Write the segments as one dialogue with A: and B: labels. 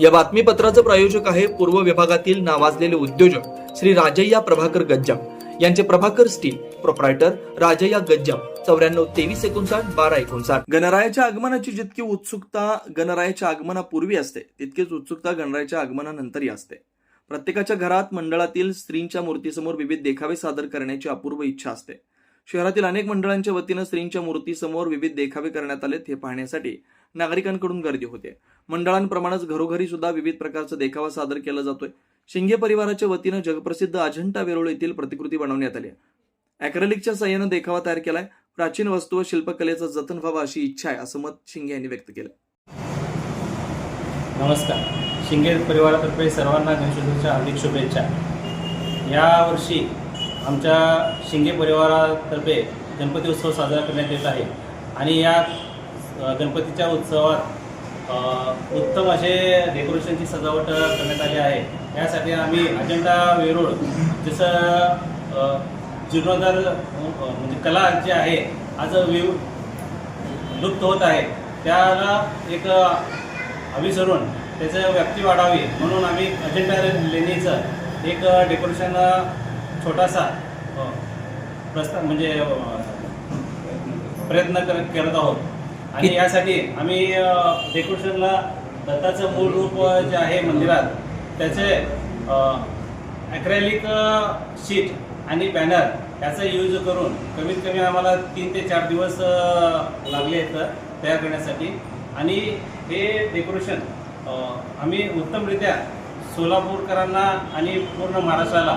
A: या बातमीपत्राचं प्रायोजक आहे पूर्व विभागातील नावाजलेले उद्योजक श्री राजय्या प्रभाकर गज्जाम. यांचे प्रभाकर स्टील प्रोप्रायटर राजय्या गज्जाम. चौऱ्याण्णव तेवीस एकोणसाठ बारा एकोणसाठ. गणरायाच्या आगमनाची जितकी उत्सुकता गणरायाच्या आगमनापूर्वी असते तितकीच उत्सुकता गणरायाच्या आगमनानंतरही असते. प्रत्येकाच्या घरात मंडळातील स्त्रींच्या मूर्तीसमोर विविध देखावे सादर करण्याची अपूर्व इच्छा असते. शहरातील अनेक मंडळांच्या वतीनं स्त्रींच्या मूर्तीसमोर विविध देखावे करण्यात आलेत हे पाहण्यासाठी नागरिकांकडून गर्दी होते. मंडळांप्रमाणेच घरोघरी सुद्धा विविध प्रकारचा देखावा सादर केला जातोय. शिंगे परिवाराच्या वतीनं जगप्रसिद्ध अजंठा वेरूळ येथील प्रतिकृती बनवण्यात आली अॅक्रेलिकच्या सहाय्यानं देखावा तयार केलाय. प्राचीन वस्तू व शिल्पकलेचं जतन व्हावं अशी इच्छा आहे असं मत शिंगे यांनी व्यक्त केलं.
B: नमस्कार. शिंगे परिवारातर्फे सर्वांना गणेशोत्सवाच्या हार्दिक शुभेच्छा. यावर्षी आमच्या शिंगे परिवारातर्फे गणपती उत्सव साजरा करण्यात येत आहे. आणि या गणपतीच्या उत्सवात उत्तम असे डेकोरेशनची सजावट करण्यात आली आहे. यासाठी आम्ही अजंठा वेरूळ जसं जीर्णोद्धार म्हणजे कला जी आहे आज विव लुप्त होत आहे. त्याला एक अभिसरून त्याचं व्याप्ती वाढावी म्हणून आम्ही अजेंडा लेणीचं एक डेकोरेशन छोटासा प्रस्ताव म्हणजे प्रयत्न कर करत आहोत. आणि यासाठी आम्ही डेकोरेशनला दत्ताचं मूळ रूप जे आहे मंदिरात त्याचे ॲक्रेलिक शीट आणि बॅनर याचा यूज करून कमीत कमी आम्हाला तीन ते चार दिवस लागले आहेत तयार करण्यासाठी. आणि हे डेकोरेशन आम्ही उत्तमरित्या सोलापूरकरांना आणि पूर्ण महाराष्ट्राला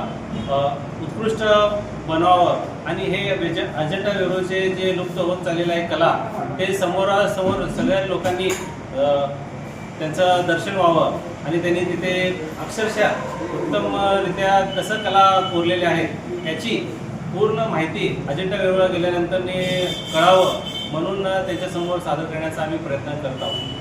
B: उत्कृष्ट बनवावं आणि हे अजंठा वेरूळचे जे लुप्त होत चाललेलं आहे कला ते समोरासमोर सगळ्या लोकांनी त्यांचं दर्शन व्हावं आणि त्यांनी तिथे अक्षरशः उत्तमरित्या कसं कला कोरलेल्या आहेत याची पूर्ण माहिती अजंठा वेरूळला गेल्यानंतर कळावं म्हणून त्याच्यासमोर सादर करण्याचा आम्ही प्रयत्न करत आहोत.